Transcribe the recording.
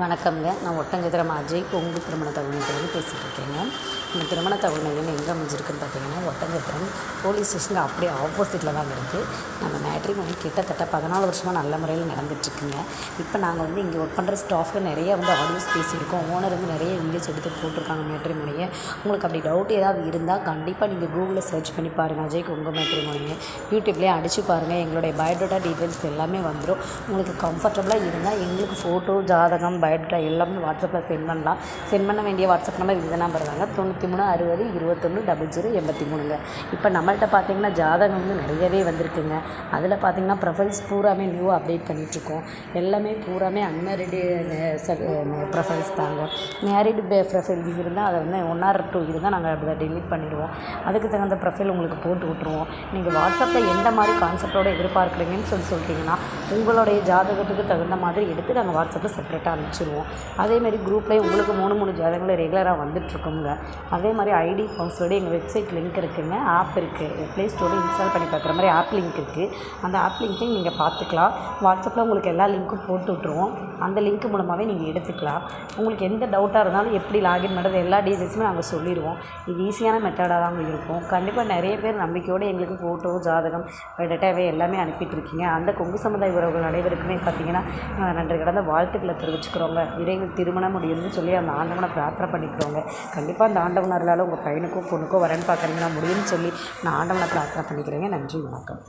வணக்கம்ங்க. நான் ஒட்டஞ்சத்திரம் அஜய் கொங்கு திருமண தகவல்கிட்டேருந்து பேசிகிட்டு இருக்கேங்க இந்த திருமண தகவல் எங்கே அமைஞ்சிருக்குன்னு பார்த்தீங்கன்னா ஒட்டஞ்சத்திரம் போலீஸ் ஸ்டேஷனுக்கு அப்படியே ஆப்போசிட்டில் தான் இருக்குது நம்ம மேட்ரிமோனி கிட்டத்தட்ட பதினாலு வருஷமாக நல்ல முறையில் நடந்துட்டுருக்குங்க இப்போ நாங்கள் வந்து இங்கே ஒர்க் பண்ணுற ஸ்டாஃப்க்கு நிறைய வந்து ஆடியோஸ் பேசியிருக்கோம். ஓனர் வந்து நிறைய வீடியோஸ் எடுத்து போட்டிருக்காங்க மேட்ரிமோனியை உங்களுக்கு அப்படி டவுட் ஏதாவது இருந்தால் கண்டிப்பாக நீங்கள் கூகுளில் சர்ச் பண்ணி பாருங்கள் அஜய் கொங்கு மேட்ரிமோனியை யூடியூப்லேயே அடித்து பாருங்கள் எங்களுடைய பயோடேட்டா டீட்டெயில்ஸ் எல்லாமே வந்துடும் உங்களுக்கு கம்ஃபர்டபுளாக இருந்தால் எங்களுக்கு ஃபோட்டோ ஜாதகம் பயோடேட்டா எல்லாமே வாட்ஸ்அப்பில் சென்ட் பண்ணலாம். சென்ட் பண்ண வேண்டிய வாட்ஸ்அப் நம்பர் இது நம்பர் தாங்க. தொண்ணூற்றி மூணு அறுபது இருபத்தொன்று டபுள் ஜீரோ எண்பத்தி மூணுங்க இப்போ நம்மள்கிட்ட பார்த்தீங்கன்னா ஜாதகம் வந்து நிறையவே வந்திருக்குங்க. அதில் பார்த்தீங்கன்னா ப்ரொஃபைல்ஸ் பூராமே நியூ அப்டேட் பண்ணிகிட்ருக்கோம் எல்லாமே பூராமே அன்மேரிடு ப்ரொஃபைல்ஸ் தாங்க. மேரிடு ப்ரொஃபைல்ஸ் இருந்தால் அதை வந்து ஒன் ஆர் டூ இருந்தால் நாங்கள் அதை டெலிட் பண்ணிடுவோம். அதுக்கு தகுந்த ப்ரொஃபைல் உங்களுக்கு போட்டு விட்ருவோம் நீங்கள் வாட்ஸ்அப்பில் எந்த மாதிரி கான்செப்டோடு எதிர்பார்க்குறீங்கன்னு சொல்லி சொல்லிட்டீங்கன்னா உங்களுடைய ஜாதகத்துக்கு தகுந்த மாதிரி எடுத்து நாங்கள் வாட்ஸ்அப்பில் செப்பரேட்டாக அனுப்பிச்சிடுவோம் அதேமாதிரி குரூப்லேயும் உங்களுக்கு மூணு மூணு ஜாதகங்கள் ரெகுலராக வந்துட்டுருக்குங்க. அதே மாதிரி ஐடி பாஸ்வேர்டு எங்கள் வெப்சைட் லிங்க் இருக்குங்க. ஆப் இருக்குது ப்ளே ஸ்டோரில் இன்ஸ்டால் பண்ணி பார்க்குற மாதிரி ஆப் லிங்க் இருக்குது அந்த ஆப் லிங்க்கையும் நீங்கள் பார்த்துக்கலாம் வாட்ஸ்அப்பில் உங்களுக்கு எல்லா லிங்க்கும் போட்டு விட்ருவோம் அந்த லிங்க் மூலமாகவே நீங்கள் எடுத்துக்கலாம். உங்களுக்கு எந்த டவுட்டாக இருந்தாலும் எப்படி லாகின் பண்ணுறது எல்லா டீட்டெயில்ஸுமே நாங்கள் சொல்லிடுவோம் இது ஈஸியான மெத்தடாக தான் இருக்கும். கண்டிப்பாக நிறைய பேர் நம்பிக்கையோடு எங்களுக்கு ஃபோட்டோ ஜாதகம் டேட்டாவே எல்லாமே அனுப்பிட்டு இருக்கீங்க. அந்த கொங்கு சமுதாய உறவுகள் அனைவருக்குமே பார்த்தீங்கன்னா நன்றி. கடந்த வாழ்த்துக்களை தெரிவிச்சுக்கிறோங்க விரைவில் திருமணம் முடியும்னு சொல்லி அந்த ஆண்டவனை பிரார்த்தனை பண்ணிக்கிறோங்க. கண்டிப்பாக அந்த ஆண்டவனர்களால் உங்கள் பையனுக்கும் பொண்ணுக்கோ வரேன்னு பார்க்குறீங்கன்னா முடியும்னு சொல்லி நான் ஆண்டவனை பிரார்த்தனை பண்ணிக்கிறேங்க. நன்றி வணக்கம்.